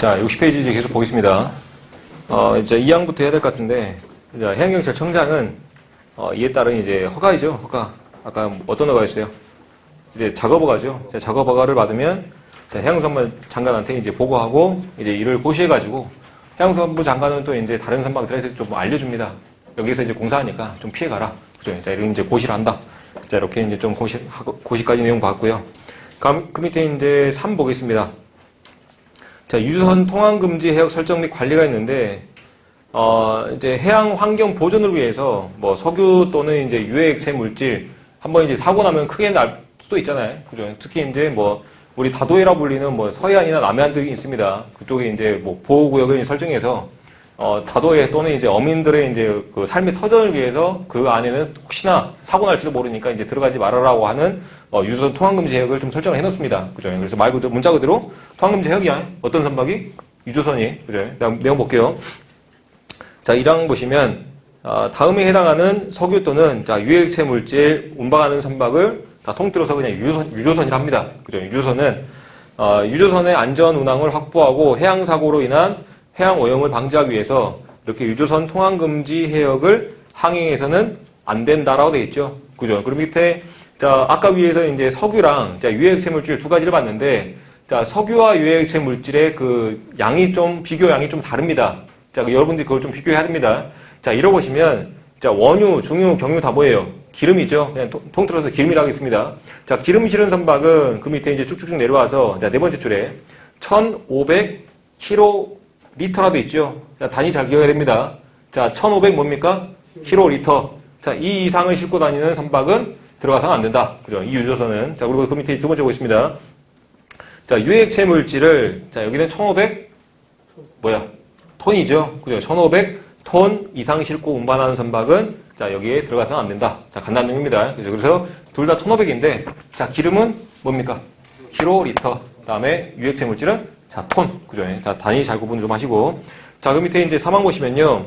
자, 60페이지 이제 계속 보겠습니다. 어, 이제 2항부터 해야 될 것 같은데, 이제 해양경찰청장은, 어, 이에 따른 이제 허가이죠, 허가. 아까 어떤 허가였어요? 이제 작업허가죠. 자, 작업허가를 받으면, 자, 해양선반 장관한테 이제 보고하고, 이제 이를 고시해가지고, 해양선부 장관은 또 이제 다른 선박들한테 좀 알려줍니다. 여기서 이제 공사하니까 좀 피해가라. 그죠? 자, 이런 이제 고시를 한다. 자, 이렇게 이제 좀 고시, 고시까지 내용 봤고요. 그, 그 밑에 이제 3 보겠습니다. 자, 유선 통항 금지 해역 설정 및 관리가 있는데, 어, 이제 해양 환경 보존을 위해서 뭐 석유 또는 이제 유해액체 물질 한번 이제 사고 나면 크게 날 수도 있잖아요. 그죠? 특히 이제 뭐 우리 다도해라 불리는 뭐 서해안이나 남해안들이 있습니다. 그쪽에 이제 뭐 보호구역을 설정해서 어, 다도해 또는 이제 어민들의 이제 그 삶의 터전을 위해서 그 안에는 혹시나 사고 날지도 모르니까 이제 들어가지 말아라고 하는 어, 유선 통항금지 해역을 좀 설정을 해놓습니다. 그죠? 그래서 말 그대로, 문자 그대로 통항금지 해역이야. 어떤 선박이? 유조선이. 그죠? 내용 볼게요. 자, 1항 보시면, 어, 다음에 해당하는 석유 또는 자, 유해액체 물질 운반하는 선박을 다 통틀어서 그냥 유조선, 유조선이라 합니다. 그죠? 유조선은, 어, 유조선의 안전 운항을 확보하고 해양 사고로 인한 해양 오염을 방지하기 위해서 이렇게 유조선 통항 금지 해역을 항행해서는 안 된다라고 되어 있죠. 그죠? 그리고 밑에 자, 아까 위에서 이제 석유랑 자, 유해액체 물질 두 가지를 봤는데 자, 석유와 유해액체 물질의 그 양이 좀 비교 양이 좀 다릅니다. 자, 그 여러분들이 그걸 좀 비교해야 됩니다. 자, 이러 보시면 자, 원유, 중유, 경유 다 뭐예요? 기름이죠. 그냥 통, 통틀어서 기름이라고 있습니다. 자, 기름 실은 선박은 그 밑에 이제 쭉쭉쭉 내려와서 자, 네 번째 줄에 1,500kg 라도 있죠. 자, 단위 잘 기억해야 됩니다. 자, 1,500 뭡니까? 킬로리터. 자, 이 이상을 싣고 다니는 선박은 들어가서는 안 된다. 그죠? 이 유조선은. 자, 그리고 그 밑에 두 번째 보겠습니다. 자, 유해액체 물질을, 자, 여기는 1,500, 뭐야? 톤이죠. 그죠? 1,500톤 이상 싣고 운반하는 선박은, 자, 여기에 들어가서는 안 된다. 자, 간단한 내용입니다. 그죠? 그래서 둘 다 1,500인데, 자, 기름은 뭡니까? 킬로리터. 다음에 유해액체 물질은, 자, 톤. 그죠? 자, 단위 잘 구분 좀 하시고. 자, 그 밑에 이제 사망 보시면요.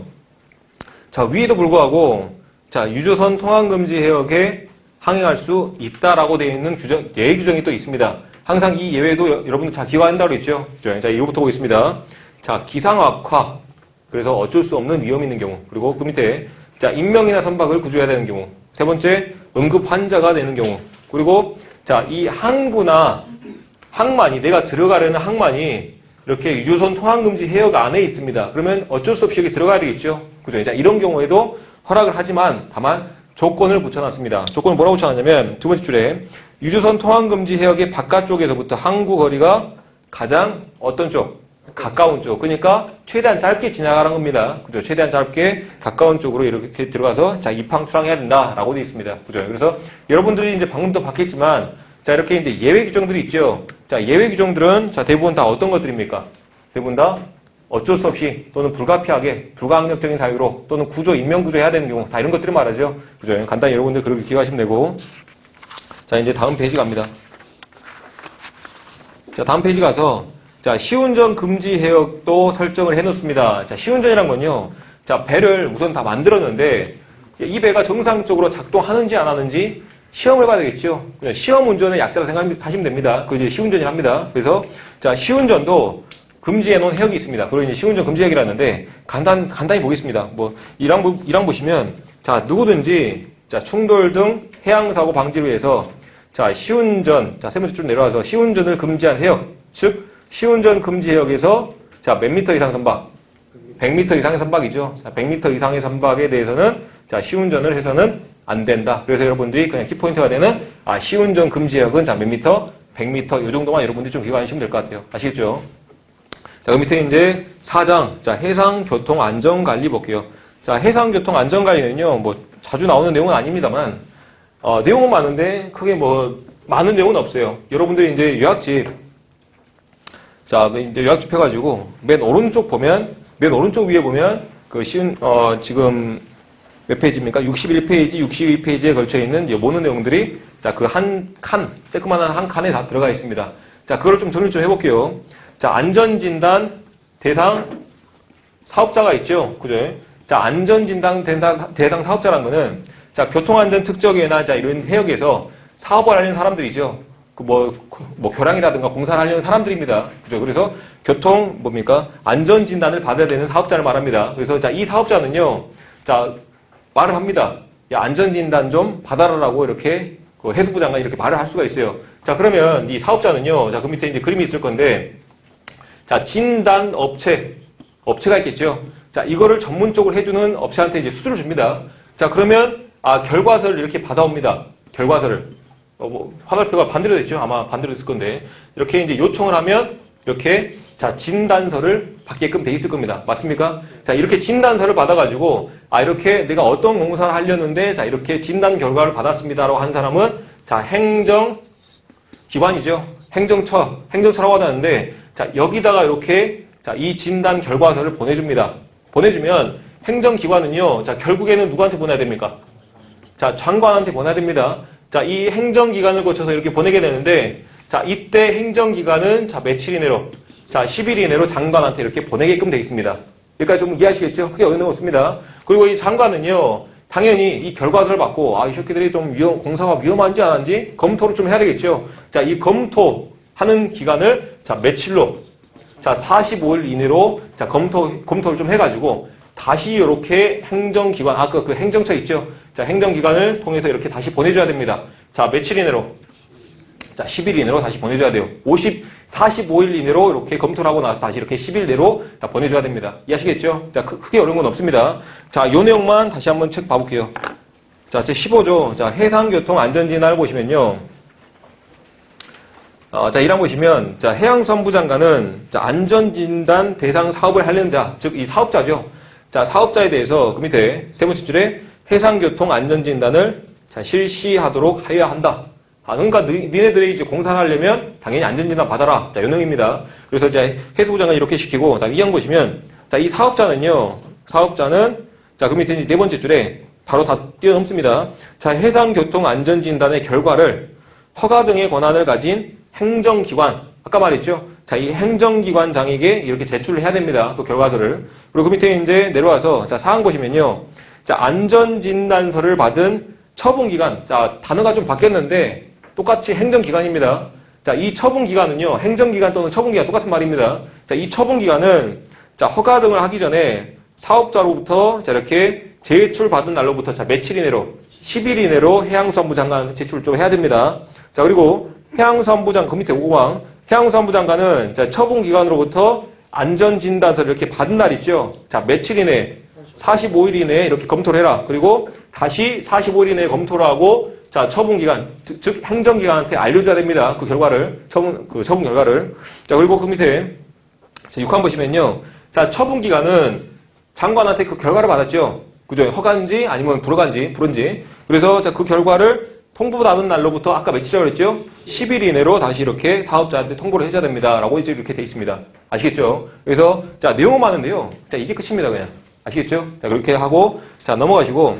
자, 위에도 불구하고, 자, 유조선 통항금지 해역에 항행할 수 있다라고 되어 있는 규정, 예외 규정이 또 있습니다. 항상 이 예외도 여- 여러분들 다 기억한다고 그랬죠? 그죠? 자, 1부터 보겠습니다. 자, 기상악화. 그래서 어쩔 수 없는 위험이 있는 경우. 그리고 그 밑에, 자, 인명이나 선박을 구조해야 되는 경우. 세 번째, 응급 환자가 되는 경우. 그리고, 자, 이 항구나 항만이, 내가 들어가려는 항만이 이렇게 유조선 통항금지 해역 안에 있습니다. 그러면 어쩔 수 없이 여기 들어가야 되겠죠? 그죠? 자, 이런 경우에도 허락을 하지만 다만 조건을 붙여놨습니다. 조건을 뭐라고 붙여놨냐면 두 번째 줄에 유조선 통항금지 해역의 바깥쪽에서부터 항구 거리가 가장 어떤 쪽? 가까운 쪽. 그러니까 최대한 짧게 지나가라는 겁니다. 그죠? 최대한 짧게 가까운 쪽으로 이렇게 들어가서 자, 입항 출항해야 된다라고 되어 있습니다. 그죠? 그래서 여러분들이 이제 방금도 봤겠지만 자, 이렇게 이제 예외 규정들이 있죠. 자, 예외 규정들은 자, 대부분 다 어떤 것들입니까? 대부분 다 어쩔 수 없이 또는 불가피하게 불가항력적인 사유로 또는 구조, 인명 구조 해야 되는 경우 다 이런 것들을 말하죠. 그죠? 간단히 여러분들 그렇게 기억하시면 되고. 자, 이제 다음 페이지 갑니다. 자, 다음 페이지 가서 자, 시운전 금지 해역도 설정을 해 놓습니다. 자, 시운전이란 건요. 자, 배를 우선 다 만들었는데 이 배가 정상적으로 작동하는지 안 하는지 시험을 되겠죠. 그냥 시험 운전의 약자로 생각하시면 됩니다. 그 이제 시운전이라 합니다. 그래서 자, 시운전도 금지해 놓은 해역이 있습니다. 그걸 이제 시운전 금지 해역이라는데 간단 간단히 보겠습니다. 뭐 이랑 보- 이랑 보시면 자, 누구든지 자, 충돌 등 해양 사고 방지를 위해서 자, 시운전 자, 세 번째 쭉 내려와서 시운전을 금지한 해역, 즉 시운전 금지 해역에서 자, 몇 미터 이상 선박 100m 이상의 선박이죠. 자, 100m 이상의 선박에 대해서는 자, 시운전을 해서는 안 된다. 그래서 여러분들이 그냥 키포인트가 되는 아, 시운전 금지역은 자, 몇 미터? 100m 이 정도만 여러분들이 좀 기억하시면 될 것 같아요. 아시겠죠? 자, 그 밑에 이제 4장. 자, 해상교통 안전관리 볼게요. 자, 해상교통 안전관리는요, 뭐, 자주 나오는 내용은 아닙니다만, 어, 내용은 많은데, 크게 뭐, 많은 내용은 없어요. 여러분들이 이제 요약집, 자, 이제 요약집 해가지고, 맨 오른쪽 보면, 맨 오른쪽 위에 보면, 그 쉬운, 어, 지금 몇 페이지입니까? 61페이지, 62페이지에 걸쳐 있는 모든 내용들이, 자, 그 한 칸, 쬐끄만한 한 칸에 다 들어가 있습니다. 자, 그거를 좀 정리 좀 해볼게요. 자, 안전진단 대상 사업자가 있죠. 그죠? 자, 안전진단 대상, 대상 사업자라는 거는, 자, 교통안전 특적회나 자, 이런 해역에서 사업을 하는 사람들이죠. 그 뭐, 뭐, 교량이라든가 공사를 하려는 사람들입니다. 그죠? 그래서 교통, 뭡니까? 안전진단을 받아야 되는 사업자를 말합니다. 그래서 자, 이 사업자는요, 자, 말을 합니다. 야, 안전진단 좀 받아라라고 이렇게 그 해수부 장관이 이렇게 말을 할 수가 있어요. 자, 그러면 이 사업자는요, 자, 그 밑에 이제 그림이 있을 건데, 자, 진단 업체, 업체가 있겠죠. 자, 이거를 전문적으로 해주는 업체한테 이제 수주를 줍니다. 자, 그러면, 아, 결과서를 이렇게 받아옵니다. 결과서를. 어, 뭐, 화살표가 반대로 됐죠. 아마 반대로 됐을 건데. 이렇게 이제 요청을 하면, 이렇게, 자, 진단서를 받게끔 돼 있을 겁니다. 맞습니까? 자, 이렇게 진단서를 받아가지고, 아, 이렇게 내가 어떤 공사를 하려는데, 자, 이렇게 진단 결과를 받았습니다라고 한 사람은, 자, 행정, 기관이죠. 행정처, 행정처라고 하는데, 자, 여기다가 이렇게, 자, 이 진단 결과서를 보내줍니다. 보내주면, 행정기관은요, 자, 결국에는 누구한테 보내야 됩니까? 자, 장관한테 보내야 됩니다. 자, 이 행정기관을 거쳐서 이렇게 보내게 되는데, 자, 이때 행정기관은, 자, 며칠 이내로, 자, 10일 이내로 장관한테 이렇게 보내게끔 돼 있습니다. 여기까지 좀 이해하시겠죠? 크게 어려운 거 없습니다. 그리고 이 장관은요, 당연히 이 결과서를 받고, 아, 이 새끼들이 좀 위험, 공사가 위험한지 안 한지 검토를 좀 해야 되겠죠? 자, 이 검토하는 기간을, 자, 며칠로, 자, 45일 이내로, 자, 검토, 검토를 좀 해가지고, 다시 이렇게 행정기관, 아까 그 행정처 있죠? 자, 행정기관을 통해서 이렇게 다시 보내줘야 됩니다. 자, 며칠 이내로? 자, 10일 이내로 다시 보내줘야 돼요. 50, 45일 이내로 이렇게 검토를 하고 나서 다시 이렇게 10일 내로 다 보내줘야 됩니다. 이해하시겠죠? 자, 크- 크게 어려운 건 없습니다. 자, 요 내용만 다시 한번 책 봐볼게요. 자, 제 15조. 자, 해상교통 안전진단을 보시면요. 어, 자, 1항 보시면, 자, 해양수산부 장관은, 자, 안전진단 대상 사업을 하려는 자, 즉, 이 사업자죠. 자, 사업자에 대해서 그 밑에 세 번째 줄에 해상교통 안전진단을 자, 실시하도록 하여야 한다. 아, 그러니까 너, 니네들이 이제 공사를 하려면 당연히 안전진단 받아라. 자, 연능입니다. 그래서 이제 해수부 장관이 이렇게 시키고, 자, 2항 보시면, 자, 이 사업자는요, 사업자는, 자, 그 밑에 네 번째 줄에 바로 다 뛰어넘습니다. 자, 해상교통 안전진단의 결과를 허가 등의 권한을 가진 행정기관, 아까 말했죠? 자, 이 행정기관장에게 이렇게 제출을 해야 됩니다. 그 결과서를. 그리고 그 밑에 이제 내려와서, 자, 사항 보시면요. 자, 안전진단서를 받은 처분기관. 자, 단어가 좀 바뀌었는데, 똑같이 행정기관입니다. 자, 이 처분기관은요, 행정기관 또는 처분기관 똑같은 말입니다. 자, 이 처분기관은, 자, 허가 등을 하기 전에 사업자로부터 자, 이렇게 제출받은 날로부터 자, 며칠 이내로, 10일 이내로 해양수산부 장관한테 제출을 좀 해야 됩니다. 자, 그리고 해양수산부 장관, 그 밑에 5항, 해양수산부 장관은 자, 처분기관으로부터 안전진단서를 이렇게 받은 날 있죠? 자, 며칠 이내, 45일 이내에 이렇게 검토를 해라. 그리고 다시 45일 이내에 검토를 하고, 자, 처분기관, 즉, 즉 행정기관한테 알려줘야 됩니다. 그 결과를, 처분, 그 처분 결과를. 자, 그리고 그 밑에, 자, 6항 보시면요. 자, 처분기관은 장관한테 그 결과를 받았죠. 그죠? 허가인지 아니면 불허가인지, 불은지. 그래서 자, 그 결과를 통보 받은 날로부터 아까 며칠이라고 그랬죠? 10일 이내로 다시 이렇게 사업자한테 통보를 해줘야 됩니다. 라고 이제 이렇게 돼 있습니다. 아시겠죠? 그래서 자, 내용은 많은데요. 자, 이게 끝입니다. 그냥. 아시겠죠? 자, 그렇게 하고 자, 넘어가시고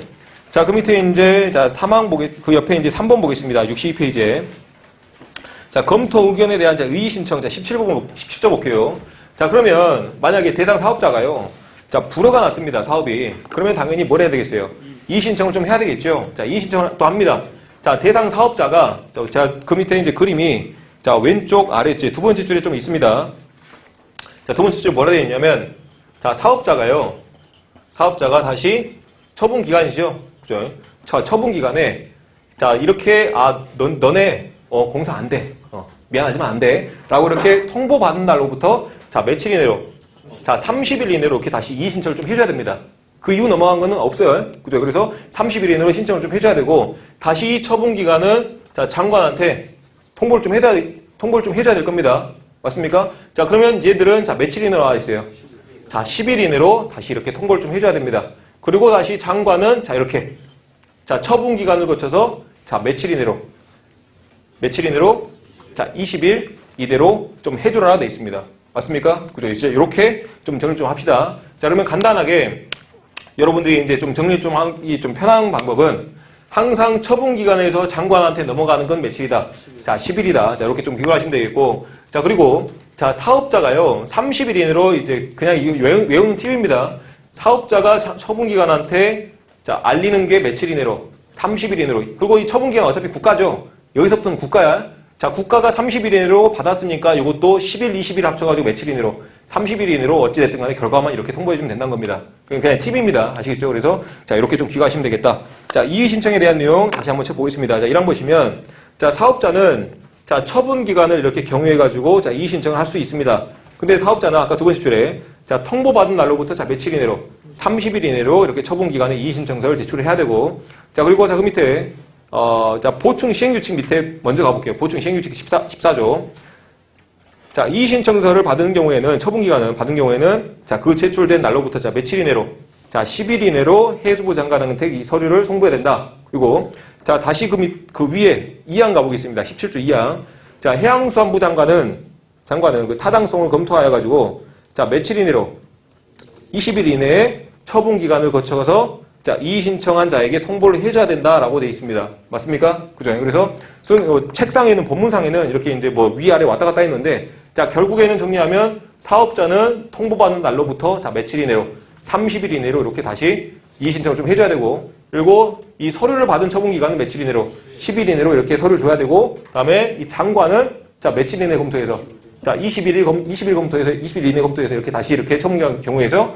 자, 그 밑에 이제 자, 사망 보겠 그 옆에 이제 3번 보겠습니다. 62페이지에. 자, 검토 의견에 대한 자, 의의 신청 자, 17번 17조 볼게요. 자, 그러면 만약에 대상 사업자가요. 자, 불허가 났습니다. 사업이. 그러면 당연히 뭘 해야 되겠어요? 이의 신청을 좀 해야 되겠죠. 자, 이의 신청을 또 합니다. 자, 대상 사업자가 자, 자, 그 밑에 이제 그림이 자, 왼쪽 아래째 두 번째 줄에 좀 있습니다. 자, 두 번째 줄 뭐라 되어 있냐면 자, 사업자가요. 사업자가 다시 처분 기간이죠. 그죠? 자, 처분 기간에 자, 이렇게 아, 너, 너네 어, 공사 안 돼. 어, 미안하지만 안 돼. 라고 이렇게 통보 받은 날로부터 자, 며칠 이내로 자, 30일 이내로 이렇게 다시 이의 신청을 좀 해줘야 됩니다. 그 이후 넘어간 거는 없어요. 그죠? 그래서 30일 이내로 신청을 좀 해줘야 되고, 다시 처분 기간은, 자, 장관한테 통보를 좀 해줘야, 통보를 좀 해줘야 될 겁니다. 맞습니까? 자, 그러면 얘들은, 자, 며칠 이내로 나와 있어요? 자, 10일 이내로 다시 이렇게 통보를 좀 해줘야 됩니다. 그리고 다시 장관은, 자, 이렇게. 자, 처분 기간을 거쳐서, 자, 며칠 이내로. 며칠 이내로, 자, 20일 이대로 좀 해줘라 돼 있습니다. 맞습니까? 그죠? 이제 이렇게 좀 정리 좀 합시다. 자, 그러면 간단하게 여러분들이 이제 좀 정리 좀 하기 좀 편한 방법은 항상 처분 기간에서 장관한테 넘어가는 건 며칠이다. 자, 10일이다. 자, 이렇게 좀 기억하시면 되겠고. 자, 그리고 자, 사업자가요. 30일 이내로 이제 그냥 외우는 팁입니다. 사업자가 자- 처분 기관한테 자, 알리는 게 며칠 이내로 30일 이내로. 그리고 이 처분 기간 어차피 국가죠. 여기서부터는 국가야. 자, 국가가 30일 이내로 받았으니까 이것도 10일, 20일 합쳐가지고 며칠 이내로 30일 이내로 어찌됐든 간에 결과만 이렇게 통보해주면 된다는 겁니다. 그냥, 그냥 팁입니다. 아시겠죠? 그래서 자, 이렇게 좀 귀가하시면 되겠다. 자, 이의 신청에 대한 내용 다시 한번 쳐보겠습니다. 자, 1항 보시면 자, 사업자는 자, 처분 기간을 이렇게 경유해가지고 자, 이의 신청을 할 수 있습니다. 근데 사업자는 아까 두 번째 줄에 자, 통보받은 날로부터 자, 며칠 이내로 30일 이내로 이렇게 처분 기간에 이의 신청서를 제출을 해야 되고 자, 그리고 자, 그 밑에 어, 자, 보충 시행규칙 밑에 먼저 가볼게요. 보충 시행규칙 14, 14조. 자, 이의 신청서를 받은 경우에는, 처분기간은 받은 경우에는, 자, 그 제출된 날로부터 자, 며칠 이내로, 자, 10일 이내로 해수부 장관한테 이 서류를 송부해야 된다. 그리고, 자, 다시 그, 밑, 그 위에 2항 가보겠습니다. 17조 2항. 자, 해양수산부 장관은, 장관은 그 타당성을 검토하여 가지고, 자, 며칠 이내로, 20일 이내에 처분 기간을 거쳐서 자, 이의 신청한 자에게 통보를 해줘야 된다라고 돼 있습니다. 맞습니까? 그죠? 그래서 순, 어, 책상에는 본문상에는 이렇게 이제 뭐 위아래 왔다 갔다 했는데 자, 결국에는 정리하면 사업자는 통보받는 날로부터 자, 며칠 이내로 30일 이내로 이렇게 다시 이의 신청을 좀 해줘야 되고 그리고 이 서류를 받은 처분 기간은 며칠 이내로 10일 이내로 이렇게 서류를 줘야 되고 그다음에 이 장관은 자, 며칠 이내 검토해서 자, 21일 검, 20일 검토해서 20일 이내 검토해서 이렇게 다시 이렇게 처분 경우에서